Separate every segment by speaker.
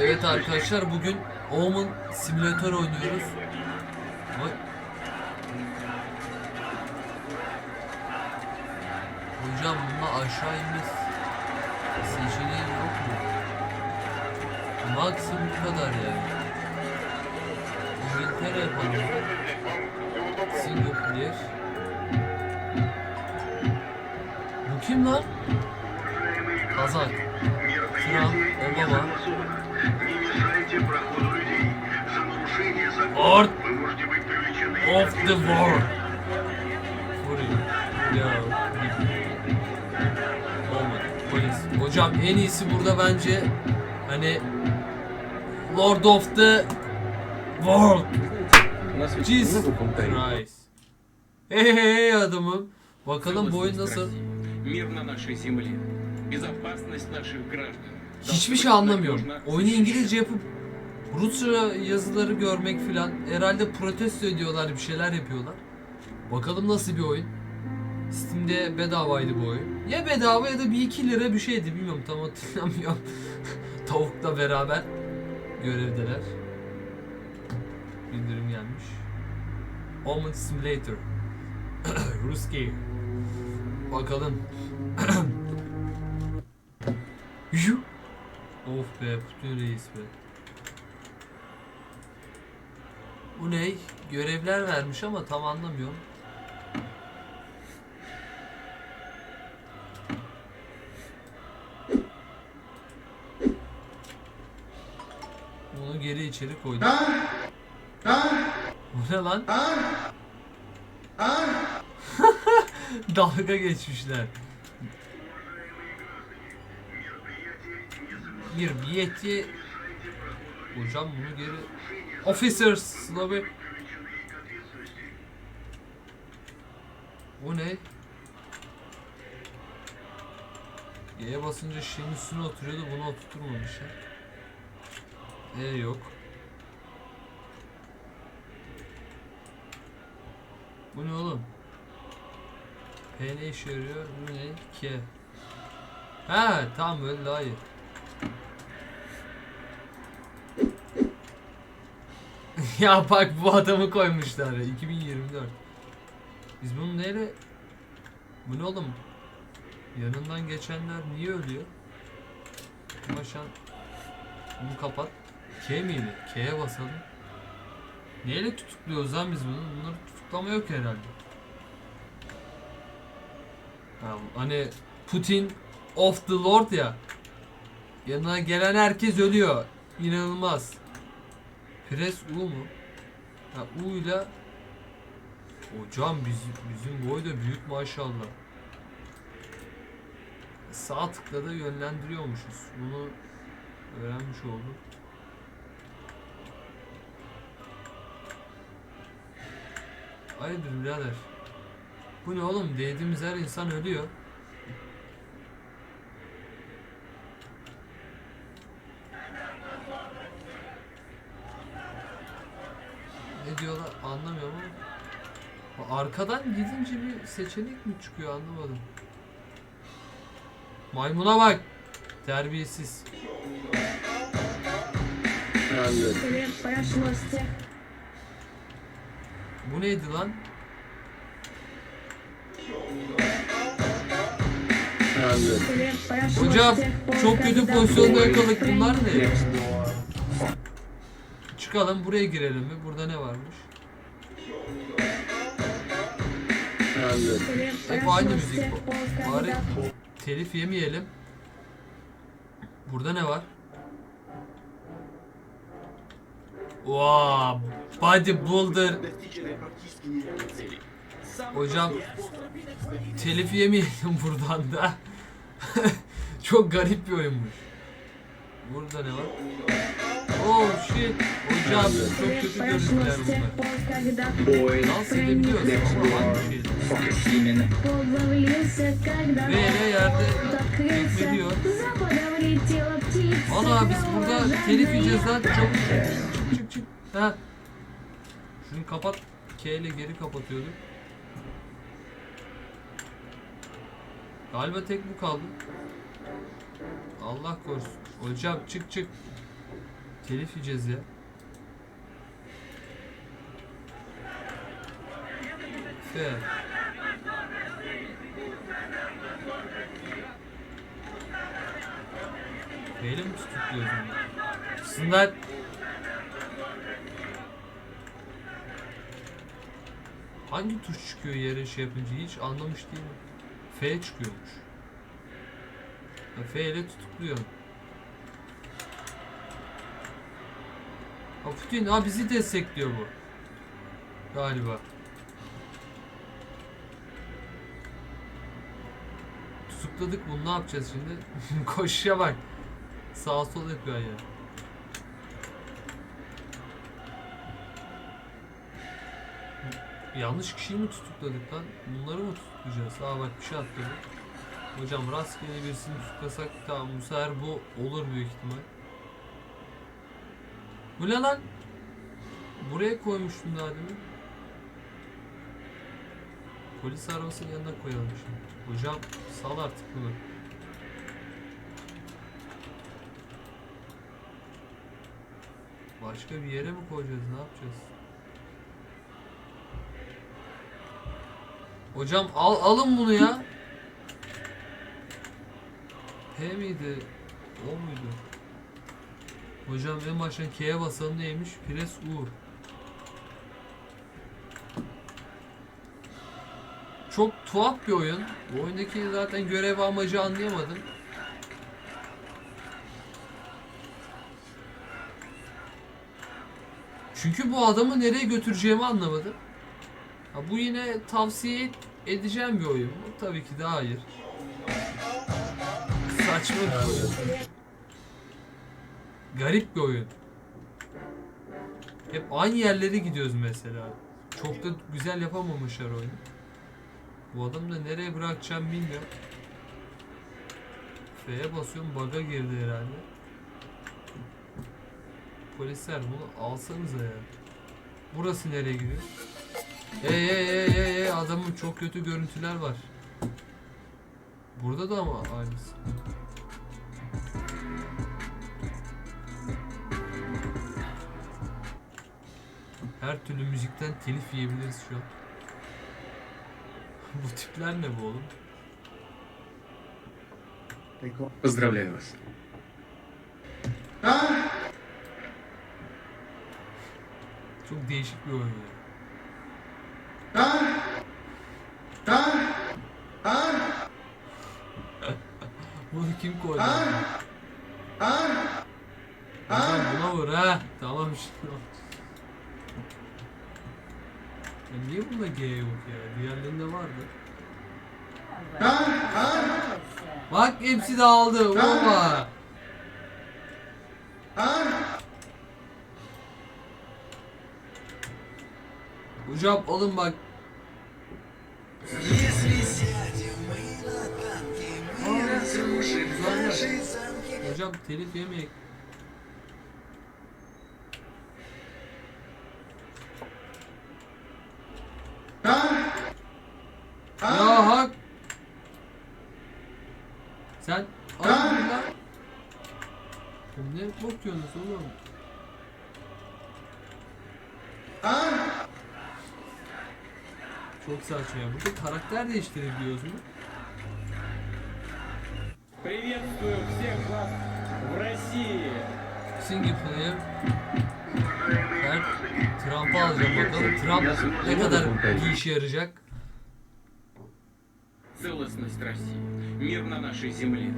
Speaker 1: Evet arkadaşlar bugün Omen simülatör oynuyoruz. Vay. Hocam bunda aşağı inme seçeneği yok mu? Maksimum kadar yani. İngiltere yapalım. Single player. Bu kim lan? Kazak. Trump, Obama. Art of the war. Fury. Ya. Olmadı. Polis. Hocam en iyisi burada bence hani Lord of the World.
Speaker 2: У нас ведь
Speaker 1: Jesus
Speaker 2: много комментариев.
Speaker 1: Christ. Hey hey hey adamım. Bakalım bu oyun
Speaker 3: Целостность
Speaker 1: nasıl?
Speaker 3: России, Мир на нашей земле. Безопасность наших граждан.
Speaker 1: Hiçbir şey anlamıyorum. Oyunu İngilizce yapıp Rusça yazıları görmek filan herhalde protesto ediyorlar bir şeyler yapıyorlar. Bakalım nasıl bir oyun. Steam'de bedavaydı bu oyun. Ya bedava ya da bir iki lira bir şeydi bilmiyorum tam hatırlamıyorum. Tavukla beraber görevdeler. Bildirim gelmiş. Omen Simulator. Ruski. Bakalım. Yuh. Be Putin reis be. Bu ne? Görevler vermiş ama tam anlamıyorum. Bunu geri içeri koydum. Bu ne lan? Dalga geçmişler. Bir niyeti Hocam bunu geri Officers Slavi Bu ne? Y'ye basınca şeyin üstüne oturuyordu bunu oturtmamışlar. E yok. Bu ne oğlum? P ne işe yarıyor? Bu ne? K. Ha tamam öyle daha iyi. ya bak bu adamı koymuşlar ya 2024. Biz bunu neyle Bu ne oğlum? Yanından geçenler niye ölüyor? Maşan Bunu kapat. K miydi? K'ye basalım. Neyle tutukluyoruz lan biz bunu? Bunları tutuklama yok herhalde. Ha, hani Putin of the Lord ya. Yanına gelen herkes ölüyor. İnanılmaz. Pres U mu? Ha U ile Hocam bizim, bizim boy da büyük maşallah. Sağ tıkla da yönlendiriyormuşuz. Bunu öğrenmiş olduk. Hayırdır birader? Bu ne oğlum? Değdiğimiz her insan ölüyor. gidiyorlar anlamıyorum ama arkadan gidince bir seçenek mi çıkıyor anlamadım. Maymuna bak. Terbiyesiz. Bu neydi lan? Hocam çok kötü pozisyonda yakaladık bunlar ne? çıkalım buraya girelim mi? Burada ne varmış? Hep aynı müzik bu. Bari telif yemeyelim. Burada ne var? Wow, bodybuilder. Hocam telif yemeyelim buradan da. Çok garip bir oyunmuş. Burada ne var? Oh shit. Hocam çok kötü görüntüler bunlar. Dans edebiliyoruz ama hangi şeyde? Ve ele yerde
Speaker 4: hükmediyor.
Speaker 1: Valla biz burada telif yiyeceğiz lan. Çok. Ha. Şunu kapat. K ile geri kapatıyorduk. Galiba tek bu kaldı. Allah korusun. Hocam çık çık. Telif yiyeceğiz ya. F. F'yle mi tutukluyoruz? Aslında Hangi tuş çıkıyor yere şey yapınca hiç anlamış değilim. F çıkıyormuş. F ile tutukluyorum. Putin ha bizi destekliyor bu. Galiba. Tutukladık bunu ne yapacağız şimdi? Koşuya bak. Sağ sol yapıyor ya. Yanlış kişiyi mi tutukladık lan? Bunları mı tutuklayacağız? Aa bak bir şey atladı. Hocam rastgele birisini tutuklasak tamam bu sefer bu olur büyük ihtimal. Bu ne lan? Buraya koymuştum daha demin. Polis arabasının yanına koyalım şimdi. Hocam sal artık bunu. Başka bir yere mi koyacağız? Ne yapacağız? Hocam al alın bunu ya. P miydi? O muydu? Hocam en baştan K'ye basalım neymiş? Pres U. Çok tuhaf bir oyun. Bu oyundaki zaten görev amacı anlayamadım. Çünkü bu adamı nereye götüreceğimi anlamadım. Ha, bu yine tavsiye edeceğim bir oyun? Tabii ki de hayır. Saçma bir oyun. Garip bir oyun. Hep aynı yerlere gidiyoruz mesela. Çok da güzel yapamamışlar oyunu. Bu adam da nereye bırakacağım bilmiyorum. F'ye basıyorum bug'a girdi herhalde. Polisler bunu alsanıza ya. Burası nereye gidiyor? Ey ey ey ey ey adamın çok kötü görüntüler var. Burada da ama aynısı. Her türlü müzikten telif yiyebiliriz şu an. bu tipler ne bu oğlum?
Speaker 3: Поздравляю вас.
Speaker 1: Çok değişik bir oyun ya. Bunu kim koydu? Hocam buna vur ha. Tamam şimdi. Ya niye bunda G yok ya? Diğerlerinde vardı. Bak hepsi dağıldı. Vurma. Hocam alın bak. Hocam telif yemeyek. Ya hak. Sen al bunu lan. Oğlum Ne bakıyorsunuz oğlum? Çok saçma ya. Burada karakter değiştirebiliyoruz mu?
Speaker 3: Приветствую всех вас в России.
Speaker 1: Single player. Ben Trump'ı alacağım bakalım. Trump ne kadar bir işe yarayacak?
Speaker 3: Целостность России, мир на нашей земле,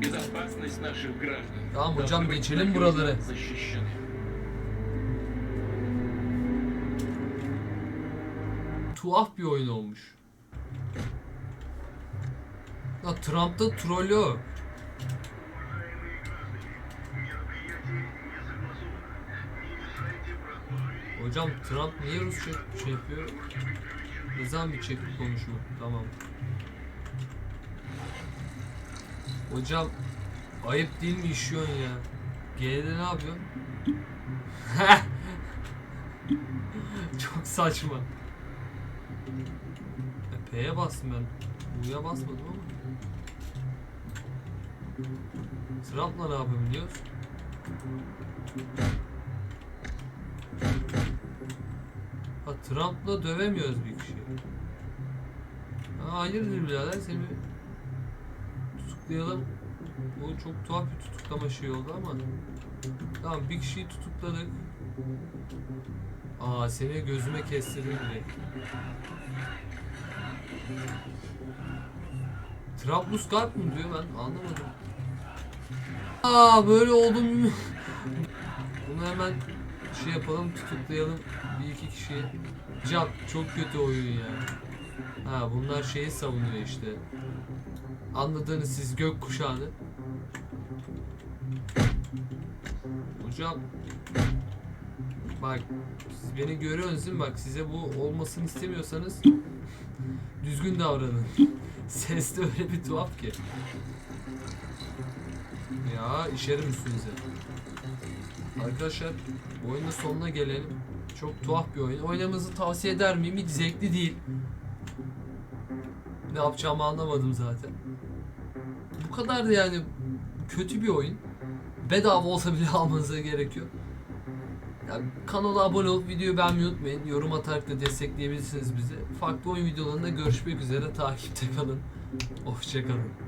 Speaker 3: безопасность наших граждан.
Speaker 1: Tamam hocam
Speaker 3: должны быть
Speaker 1: geçelim
Speaker 3: надежно
Speaker 1: buraları.
Speaker 3: Защищены.
Speaker 1: Tuhaf bir oyun olmuş. Ya Trump'ta trollü o. Hocam Trump niye Rusça şey yapıyor? Ne zaman bir çekip konuşma? Tamam. Hocam ayıp değil mi işiyorsun ya? G'de ne yapıyorsun? Çok saçma. E, P'ye bastım ben. U'ya basmadım ama. Trab'la ne yapabiliyoruz? Ha Trump'la dövemiyoruz bir kişi. Ha, hayırdır birader seni tutuklayalım. Bu çok tuhaf bir tutuklama şey oldu ama. Tamam bir kişiyi tutukladık. Aa seni gözüme kestirdim direkt. Trablusgarp mı diyor ben anlamadım. Aa böyle oldu mu? Bunu hemen şey yapalım tutuklayalım bir iki kişiyi. Cap çok kötü oyun ya. Ha bunlar şeyi savunuyor işte. Anladığınız siz gök kuşağını. Hocam bak siz beni görüyorsunuz değil mi? Bak size bu olmasını istemiyorsanız düzgün davranın. Ses de öyle bir tuhaf ki. Ya işerim üstünüze. Arkadaşlar bu oyunun sonuna gelelim. Çok tuhaf bir oyun. Oynamanızı tavsiye eder miyim? Hiç zevkli değil. Ne yapacağımı anlamadım zaten. Kadar da yani kötü bir oyun. Bedava olsa bile almanıza gerekiyor. Yani kanala abone olup videoyu beğenmeyi unutmayın. Yorum atarak da destekleyebilirsiniz bizi. Farklı oyun videolarında görüşmek üzere. Takipte kalın. Hoşçakalın.